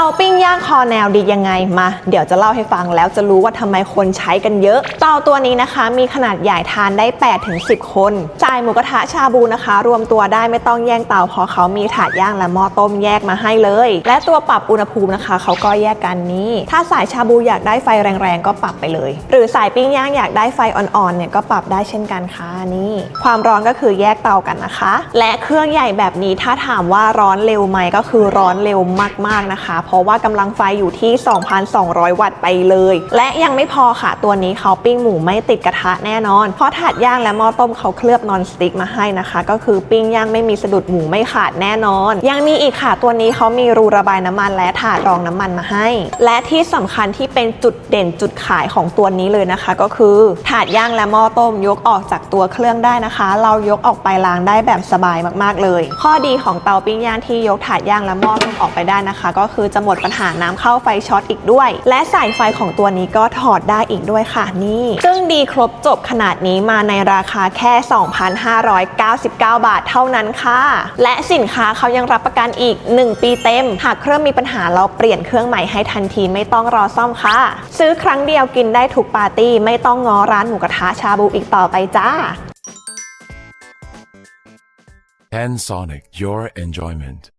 าปิ้งย่างคอแนวดียังไงมา เดี๋ยวจะเล่าให้ฟังแล้วจะรู้ว่าทำไมคนใช้กันเยอะ เตาตัวนี้นะคะ มีขนาดใหญ่ทานได้8ถึง10 คนจ่ายหมูกระทะชาบูนะคะ รวมตัวได้ไม่ต้องแย่งเตาเพราะเขามีถาดย่างและหม้อต้มแยกมาให้เลย และตัวปรับอุณหภูมินะคะ เขาก็แยกกันนี้ ถ้าสายชาบูอยากได้ไฟแรงๆก็ปรับไปเลย หรือสายปิ้งย่างอยากได้ไฟอ่อนๆเนี่ยก็ปรับได้เช่นกันค่ะนี่ ความร้อนก็คือแยกเตากันนะคะ และเครื่องใหญ่แบบนี้ถ้าถามว่าร้อนเร็วไหมก็คือร้อนเร็วมากๆนะคะเพราะว่ากำลังไฟอยู่ที่ 2,200 วัตต์ไปเลย และยังไม่พอค่ะ ตัวนี้เขาปิ้งหมูไม่ติดกระทะแน่นอน เพราะถาดย่างและหม้อต้มเขาเคลือบนอนสติ๊กมาให้นะคะ ก็คือปิ้งย่างไม่มีสะดุดหมูไม่ขาดแน่นอน ยังมีอีกค่ะ ตัวนี้เขามีรูระบายน้ำมันและถาดรองน้ำมันมาให้ และที่สำคัญที่เป็นจุดเด่นจุดขายของตัวนี้เลยนะคะ ก็คือถาดย่างและหม้อต้มยกออกจากตัวเครื่องได้นะคะ เรายกออกไปล้างได้แบบสบายมากๆเลย ข้อดีของเตาปิ้งย่างที่ยกถาดย่างและหม้อต้มออกไปได้นะคะ ก็คือจะหมดปัญหาน้ำเข้าไฟช็อตอีกด้วย และสายไฟของตัวนี้ก็ถอดได้อีกด้วยค่ะนี่ ซึ่งดีครบจบขนาดนี้มาในราคาแค่ 2,599 บาทเท่านั้นค่ะ และสินค้าเขายังรับประกันอีก 1 ปีเต็ม หากเครื่องมีปัญหาเราเปลี่ยนเครื่องใหม่ให้ทันทีไม่ต้องรอซ่อมค่ะ ซื้อครั้งเดียวกินได้ทุกปาร์ตี้ไม่ต้องง้อร้านหมูกระทะชาบูอีกต่อไปจ้า Panasonic, your enjoyment.